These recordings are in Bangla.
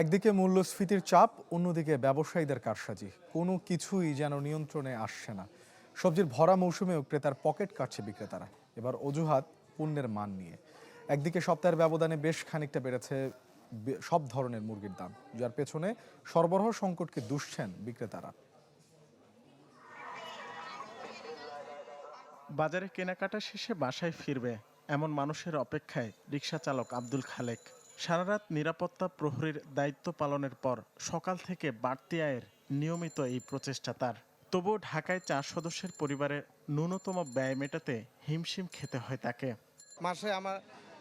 একদিকে মূল্যস্ফীতির চাপ, অন্যদিকে ব্যবসায়ীদের কারসাজি। কোনো কিছুই যেন নিয়ন্ত্রণে আসছে না। সবজির ভরা মৌসুমেও ক্রেতার পকেট কাটছে বিক্রেতারা। এবার অজুহাত, পণ্যের মান নিয়ে। একদিকে সপ্তাহের ব্যবধানে বেশ খানিকটা বেড়েছে সব ধরনের মুরগির দাম। যার পেছনে সরবরাহ সংকটকে দুষছেন বিক্রেতারা। বাজারে কেনাকাটা শেষে বাসায় ফিরবে এমন মানুষের অপেক্ষায় রিক্সা চালক আব্দুল খালেক। সারারাত নিরাপত্তা প্রহরীর দায়িত্ব পালনের পর সকাল থেকে বাড়তি আয়ের নিয়মিত এই প্রচেষ্টা তার। তবুও ঢাকায় চার সদস্যের পরিবারের ন্যূনতম ব্যয় মেটাতে হিমশিম খেতে হয় তাকে। মাসে আমার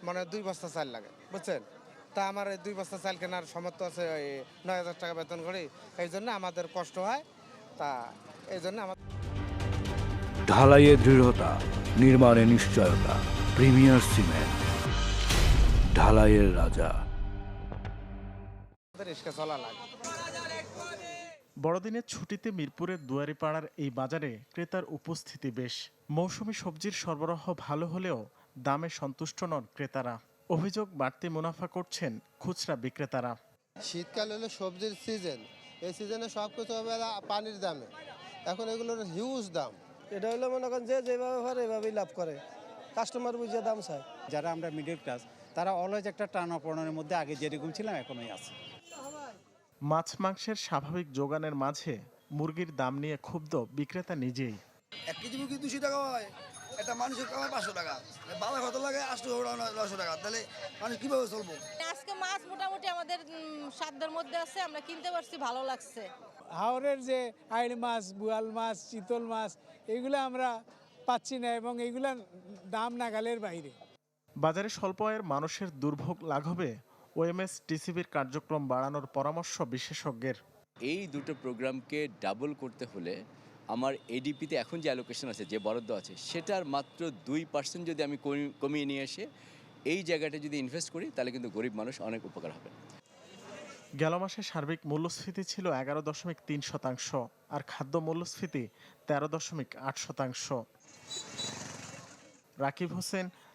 মানে দুই বস্তা চাল লাগে বুঝছেন? তা আমার এই দুই বস্তা চাল কেনার সমর্থ আছে ওই নয় হাজার টাকা বেতন করি এই জন্য আমাদের কষ্ট হয়। তা এই জন্য আমাদের ঢালাইয়ে দৃঢ়তা নির্মাণে নিশ্চয়তা প্রিমিয়ার সিমেন্ট। ঢালাইয়ের রাজা। চলা বড়দিনের ছুটিতে মিরপুরের দুয়ারিপাড়ার এই বাজারে ক্রেতার উপস্থিতি বেশ। মৌসুমি সবজির সরবরাহ ভালো হলেও দামে সন্তুষ্ট নন ক্রেতারা। অভিযোগ বাড়তি মুনাফা করছেন খুচরা বিক্রেতারা। শীতকাল হলো সবজির সিজন এই সিজনে সব কিছু হবে পানির দামে। এখন এগুলোর হিউজ দাম। এটা হলো মনে করেন যে যেভাবে পারে এভাবেই লাভ করে। কাস্টমার বুঝে দাম চায়। যারা আমরা মিডল ক্লাস তারা অলওয়েজ একটা টানাপড়নের মধ্যে আগে যেরকম ছিলাম এখনই আছে। মাছ মাংসের স্বাভাবিক যোগানের মাঝে মুরগির দাম নিয়ে ক্ষুব্ধ বিক্রেতা নিজেই। এক কেজি মুরগি দুশো টাকা হয় একটা মানুষের কামায় পাঁচশো টাকা। বাবা কত লাগে? আটশো নশো টাকা। তাহলে মানুষ কীভাবে চলবো? আজকে মাছ মোটামুটি আমাদের সাধ্যের মধ্যে আছে আমরা কিনতে পারছি ভালো লাগছে। হাওরের যে আইড় মাছ বুয়াল মাছ চিতল মাছ এগুলো আমরা পাচ্ছি না এবং এগুলা দাম নাগালের বাইরে। বাজারে স্বল্প আয়ের মানুষের দুর্ভোগ লাঘবে ওএমএস টিসিবির কার্যক্রম বাড়ানোর পরামর্শ বিশেষজ্ঞের। এই দুটো প্রোগ্রামকে ডাবল করতে হলে আমার এডিপিতে এখন যে অ্যালোকেশন আছে যে বরাদ্দ আছে সেটার মাত্র দুই পার্সেন্ট যদি আমি কমিয়ে নিয়ে এসে এই জায়গাটা যদি ইনভেস্ট করি তাহলে কিন্তু গরিব মানুষ অনেক উপকার হবে। গেল মাসে সার্বিক মূল্যস্ফীতি ছিল এগারো দশমিক তিন শতাংশ আর খাদ্য মূল্যস্ফীতি তেরো দশমিক আট শতাংশ। Rakib Hossain